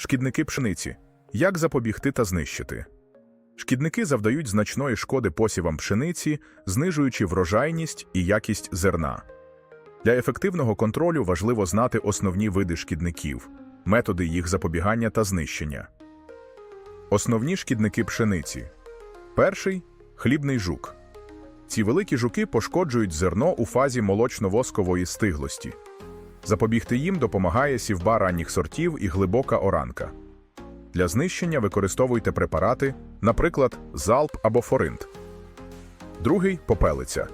Шкідники пшениці. Як запобігти та знищити? Шкідники завдають значної шкоди посівам пшениці, знижуючи врожайність і якість зерна. Для ефективного контролю важливо знати основні види шкідників, методи їх запобігання та знищення. Основні шкідники пшениці. Перший хлібний жук. Ці великі жуки пошкоджують зерно у фазі молочно-воскової стиглості. Запобігти їм допомагає сівба ранніх сортів і глибока оранка. Для знищення використовуйте препарати, наприклад, залп або форинт. Другий попелиця.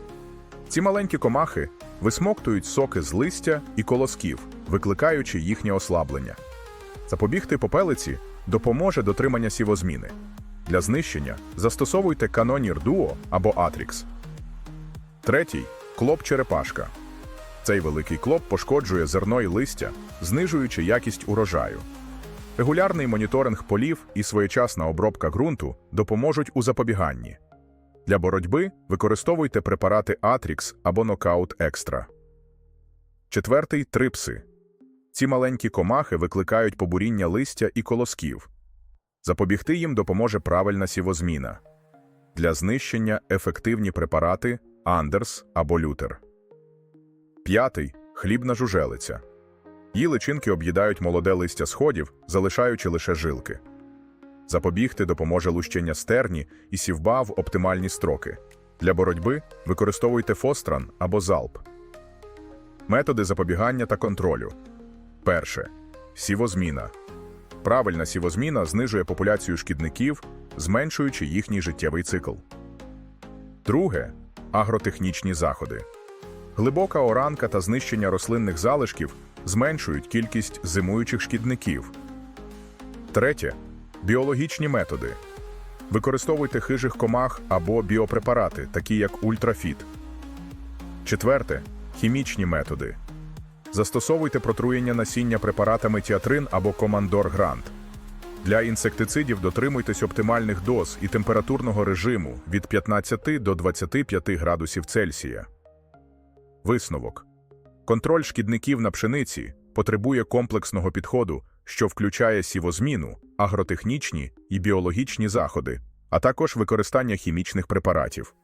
Ці маленькі комахи висмоктують соки з листя і колосків, викликаючи їхнє ослаблення. Запобігти попелиці допоможе дотримання сівозміни. Для знищення застосовуйте канонір Дуо або Атрікс. Третій клоп черепашка. Цей великий клоп пошкоджує зерно і листя, знижуючи якість урожаю. Регулярний моніторинг полів і своєчасна обробка ґрунту допоможуть у запобіганні. Для боротьби використовуйте препарати Атрікс або Нокаут Екстра. Четвертий трипси. Ці маленькі комахи викликають побуріння листя і колосків. Запобігти їм допоможе правильна сівозміна. Для знищення ефективні препарати Андерс або Лютер. П'ятий хлібна жужелиця. Її личинки об'їдають молоде листя сходів, залишаючи лише жилки. Запобігти допоможе лущення стерні і сівба в оптимальні строки. Для боротьби використовуйте фостран або залп. Методи запобігання та контролю. Перше. Сівозміна. Правильна сівозміна знижує популяцію шкідників, зменшуючи їхній життєвий цикл. Друге агротехнічні заходи. Глибока оранка та знищення рослинних залишків зменшують кількість зимуючих шкідників. Третє біологічні методи. Використовуйте хижих комах або біопрепарати, такі як ультрафіт. Четверте хімічні методи. Застосовуйте протруєння насіння препаратами тіатрин або командор грант. Для інсектицидів дотримуйтесь оптимальних доз і температурного режиму від 15 до 25 градусів Цельсія. Висновок. Контроль шкідників на пшениці потребує комплексного підходу, що включає сівозміну, агротехнічні і біологічні заходи, а також використання хімічних препаратів.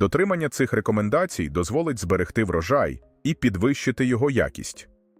Дотримання цих рекомендацій дозволить зберегти врожай і підвищити його якість.